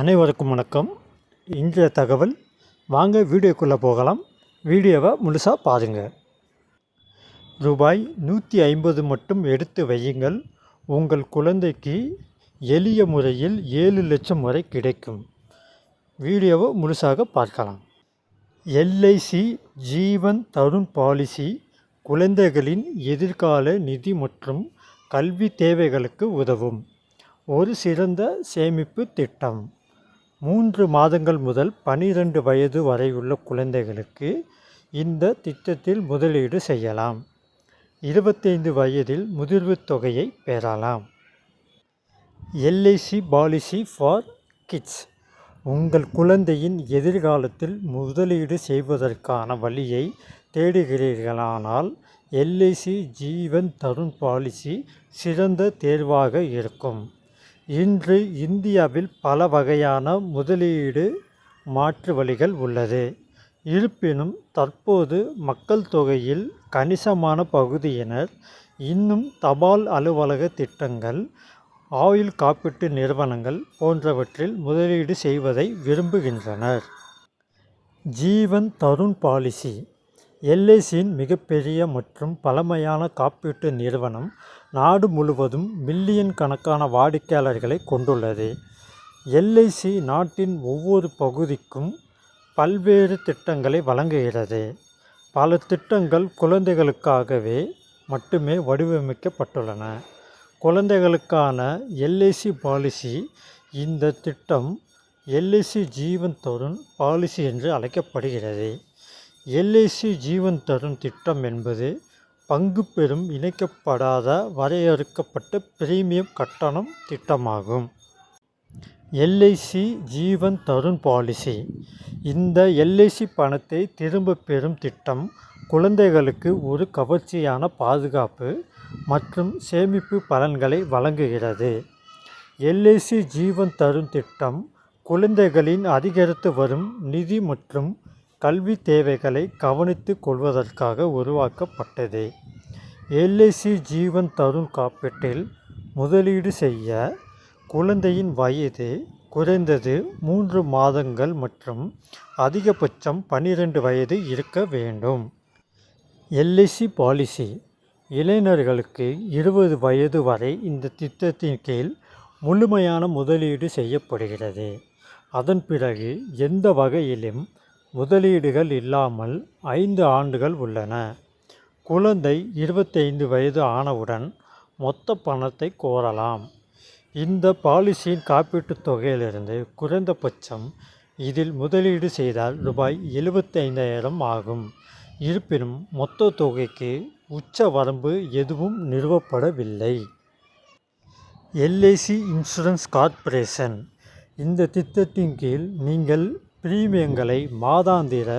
அனைவருக்கும் வணக்கம். இன்றைய தகவல் வாங்க வீடியோக்குள்ளே போகலாம். வீடியோவை முழுசாக பாருங்கள் ரூபாய் நூற்றி ஐம்பது மட்டும் எடுத்து வையுங்கள். உங்கள் குழந்தைக்கு எளிய முறையில் ஏழு லட்சம் வரை கிடைக்கும். வீடியோவை முழுசாக பார்க்கலாம். எல்ஐசி ஜீவன் தருண் பாலிசி குழந்தைகளின் எதிர்கால நிதி மற்றும் கல்வி தேவைகளுக்கு உதவும். ஒரு சிறந்த சேமிப்பு திட்டம். மூன்று மாதங்கள் முதல் பனிரெண்டு வயது வரையுள்ள குழந்தைகளுக்கு இந்த திட்டத்தில் முதலீடு செய்யலாம். இருபத்தைந்து வயதில் முதிர்வுத் தொகையை பெறலாம். LIC policy for kids. உங்கள் குழந்தையின் எதிர்காலத்தில் முதலீடு செய்வதற்கான வழியை தேடுகிறீர்களானால் எல்ஐசி ஜீவன் தருண் பாலிசி சிறந்த தேர்வாக இருக்கும். இன்று இந்தியாவில் பல வகையான முதலீடு மாற்று வழிகள் உள்ளது. இருப்பினும் தற்போது மக்கள் தொகையில் கணிசமான பகுதியினர் இன்னும் தபால் அலுவலக திட்டங்கள் ஆயுள் காப்பீட்டு நிறுவனங்கள் போன்றவற்றில் முதலீடு செய்வதை விரும்புகின்றனர். ஜீவன் தருண் பாலிசி எல்ஐசியின் மிகப்பெரிய மற்றும் பழமையான காப்பீட்டு நிறுவனம் நாடு முழுவதும் மில்லியன் கணக்கான வாடிக்கையாளர்களை கொண்டுள்ளது. எல்ஐசி நாட்டின் ஒவ்வொரு பகுதிக்கும் பல்வேறு திட்டங்களை வழங்குகிறது. பல திட்டங்கள் குழந்தைகளுக்காகவே மட்டுமே வடிவமைக்கப்பட்டுள்ளன. குழந்தைகளுக்கான எல்ஐசி பாலிசி இந்த திட்டம் எல்ஐசி ஜீவன் தருண் பாலிசி என்று அழைக்கப்படுகிறது. எல்ஐசி ஜீவன் தரும் திட்டம் என்பது பங்கு பெறும் இணைக்கப்படாத வரையறுக்கப்பட்ட பிரீமியம் கட்டணம் திட்டமாகும். LIC Jeevan Tarun policy. இந்த எல்ஐசி பணத்தை திரும்ப பெறும் திட்டம் குழந்தைகளுக்கு ஒரு கவர்ச்சியான பாதுகாப்பு மற்றும் சேமிப்பு பலன்களை வழங்குகிறது. எல்ஐசி ஜீவன் தரும் திட்டம் குழந்தைகளின் அதிகரித்து வரும் நிதி மற்றும் கல்வி தேவைகளை கவனித்து கொள்வதற்காக உருவாக்கப்பட்டது. எல்ஐசி ஜீவன் தருண் காப்பீட்டில் முதலீடு செய்ய குழந்தையின் வயது குறைந்தது மூன்று மாதங்கள் மற்றும் அதிகபட்சம் பன்னிரெண்டு வயது இருக்க வேண்டும். LIC policy. இளைஞர்களுக்கு இருபது வயது வரை இந்த திட்டத்தின் கீழ் முழுமையான முதலீடு செய்யப்படுகிறது. அதன் பிறகு எந்த வகையிலும் முதலீடுகள் இல்லாமல் ஐந்து ஆண்டுகள் உள்ளன. குழந்தை இருபத்தைந்து வயது ஆனவுடன் மொத்த பணத்தை கோரலாம். இந்த பாலிசியின் காப்பீட்டுத் தொகையிலிருந்து குறைந்தபட்சம் இதில் முதலீடு செய்தால் ரூபாய் எழுபத்தைந்தாயிரம் ஆகும். இருப்பினும் மொத்த தொகைக்கு உச்ச வரம்பு எதுவும் நிறுவப்படவில்லை. எல்ஐசி இன்சூரன்ஸ் கார்ப்பரேஷன் இந்த திட்டத்தின் கீழ் நீங்கள் பிரீமியங்களை மாதாந்திர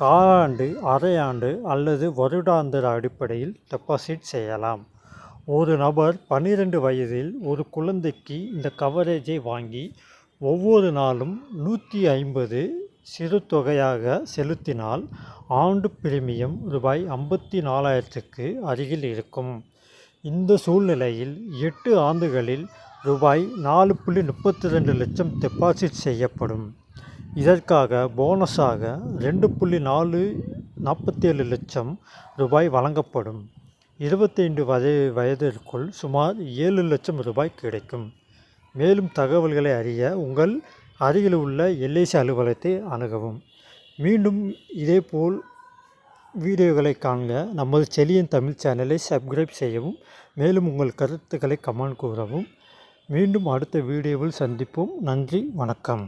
காலாண்டு அரையாண்டு அல்லது வருடாந்திர அடிப்படையில் டெபாசிட் செய்யலாம். ஒரு நபர் பன்னிரெண்டு வயதில் ஒரு குழந்தைக்கு இந்த கவரேஜை வாங்கி ஒவ்வொரு நாளும் நூற்றி ஐம்பது சிறு தொகையாக செலுத்தினால் ஆண்டு பிரீமியம் ரூபாய் ஐம்பத்தி நாலாயிரத்துக்கு அருகில் இருக்கும். இந்த சூழ்நிலையில் எட்டு ஆண்டுகளில் ரூபாய் நாலு புள்ளி முப்பத்தி ரெண்டு லட்சம் டெபாசிட் செய்யப்படும். இதற்காக போனஸாக ரெண்டு புள்ளி நாலு நாற்பத்தேழு லட்சம் ரூபாய் வழங்கப்படும். இருபத்தைந்து வயது வயதிற்குள் சுமார் ஏழு லட்சம் ரூபாய் கிடைக்கும். மேலும் தகவல்களை அறிய உங்கள் அருகில் உள்ள எல்ஐசி அலுவலகத்தை அணுகவும். மீண்டும் இதேபோல் வீடியோகளை காண்க நமது செலியன் தமிழ் சேனலை சப்ஸ்கிரைப் செய்யவும் மேலும் உங்கள் கருத்துக்களை கமெண்ட் கூறவும். மீண்டும் அடுத்த வீடியோவில் சந்திப்போம். நன்றி வணக்கம்.